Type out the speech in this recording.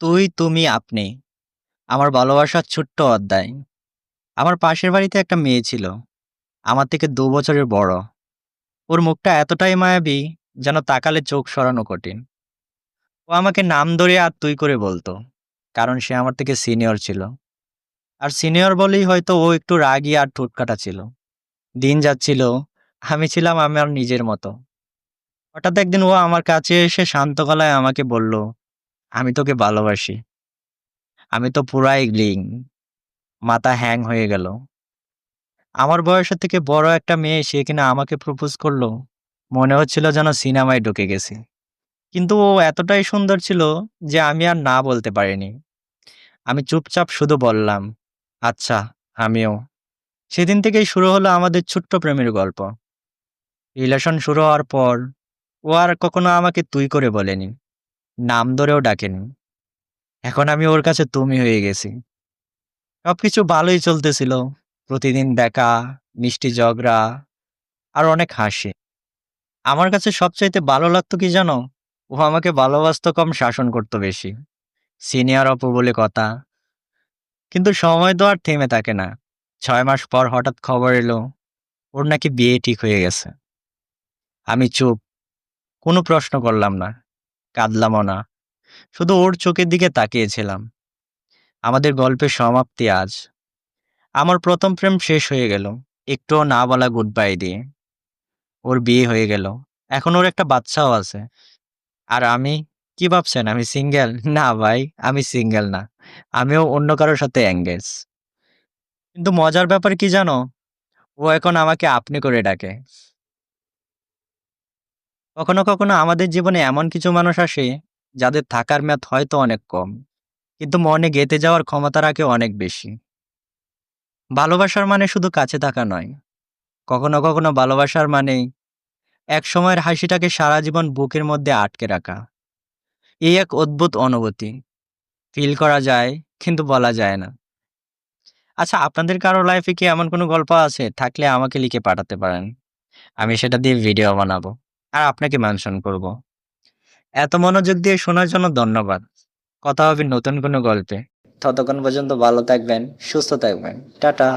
তুই, তুমি, আপনি। আমার ভালোবাসার ছোট্ট অধ্যায়। আমার পাশের বাড়িতে একটা মেয়ে ছিল। আমার থেকে দু বছরের বড়। ওর মুখটা এতটাই মায়াবী যেন তাকালে চোখ সরানো কঠিন। ও আমাকে নাম ধরে আর তুই করে বলতো। কারণ সে আমার থেকে সিনিয়র ছিল। আর সিনিয়র বলেই হয়তো ও একটু রাগী আর ঠোঁটকাটা ছিল। দিন যাচ্ছিল, আমি ছিলাম আমার নিজের মতো। হঠাৎ একদিন ও আমার কাছে এসে শান্ত গলায় আমাকে বলল, "আমি তোকে ভালোবাসি।" আমি তো পুরাই গ্লিং। মাথা হ্যাং হয়ে গেল। আমার বয়সের থেকে বড় একটা মেয়ে সে কিনা আমাকে প্রপোজ করল। মনে হচ্ছিল যেন সিনেমায় ঢুকে গেছি। কিন্তু ও এতটাই সুন্দর ছিল যে আমি আর না বলতে পারিনি। আমি চুপচাপ শুধু বললাম, "আচ্ছা, আমিও।" সেদিন থেকেই শুরু হলো আমাদের ছোট্ট প্রেমের গল্প। রিলেশন শুরু হওয়ার পর ও আর কখনো আমাকে তুই করে বলেনি। নাম ধরেও ডাকেনি। এখন আমি ওর কাছে তুমি হয়ে গেছি। সবকিছু ভালোই চলতেছিল। প্রতিদিন দেখা, মিষ্টি ঝগড়া আর অনেক হাসি। আমার কাছে সবচাইতে ভালো লাগতো কি জানো? ও আমাকে ভালোবাসতো কম শাসন করতো বেশি। সিনিয়র অপু বলে কথা। কিন্তু সময় তো আর থেমে থাকে না। ছয় মাস পর হঠাৎ খবর এলো ওর নাকি বিয়ে ঠিক হয়ে গেছে। আমি চুপ। কোনো প্রশ্ন করলাম না। কাঁদলামও না। শুধু ওর চোখের দিকে তাকিয়েছিলাম। আমাদের গল্পের সমাপ্তি আজ। আমার প্রথম প্রেম শেষ হয়ে গেল। একটুও না বলা গুড বাই দিয়ে। ওর বিয়ে হয়ে গেল। এখন ওর একটা বাচ্চাও আছে। আর আমি? কি ভাবছেন আমি সিঙ্গেল? না ভাই, আমি সিঙ্গেল না। আমিও অন্য কারোর সাথে এঙ্গেজ। কিন্তু মজার ব্যাপার কি জানো? ও এখন আমাকে আপনি করে ডাকে। কখনো, কখনো আমাদের জীবনে এমন কিছু মানুষ আসে যাদের থাকার মেয়াদ হয়তো অনেক কম। কিন্তু মনে গেঁথে যাওয়ার ক্ষমতা রাখে অনেক বেশি। ভালোবাসার মানে শুধু কাছে থাকা নয়। কখনো, কখনো ভালোবাসার মানে এক সময়ের হাসিটাকে সারা জীবন বুকের মধ্যে আটকে রাখা। এই এক অদ্ভুত অনুভূতি। ফিল করা যায় কিন্তু বলা যায় না। আচ্ছা আপনাদের কারও লাইফে কি এমন কোনো গল্প আছে? থাকলে আমাকে লিখে পাঠাতে পারেন। আমি সেটা দিয়ে ভিডিও বানাবো। আর আপনাকে মেনশন করব। এত মনোযোগ দিয়ে শোনার জন্য ধন্যবাদ। কথা হবে নতুন কোনো গল্পে। ততক্ষণ পর্যন্ত ভালো থাকবেন, সুস্থ থাকবেন। টাটা।